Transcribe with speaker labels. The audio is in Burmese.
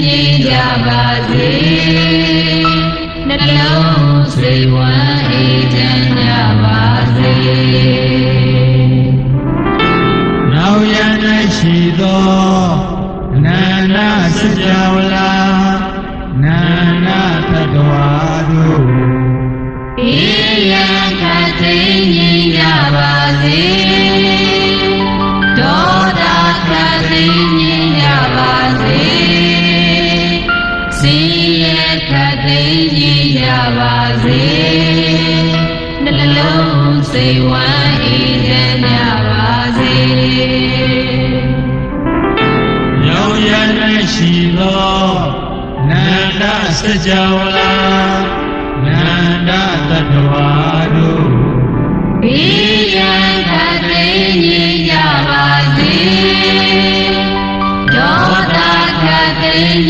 Speaker 1: ငြိမ်းကြပါစေနှလုံးစိတ်ဝမ်းအေးချမ်းကြပါစေ
Speaker 2: နောက်ရ၌ရှိသောနန္ဒစကြဝဠာနန္ဒသတ္တဝါတို့
Speaker 1: အေးရန်ခတ်သိမ်းငြိမ်းကြပါစေဒေါသခတ်သိမ်းငြိမ်း ခတ်သိမ်းငြိမ်းကြပါစေနှလုံးစိတ်ဝမ်းအေးချမ်းကြပါစေ
Speaker 2: ရောက်ရ၌ရှိသောနန္ဒစကြဝဠာနန္ဒသတ္တဝါတို့
Speaker 1: ဘိယံခတ်သိမ်းငြိမ်းကြပါစေဒေါသခတ်သိမ်း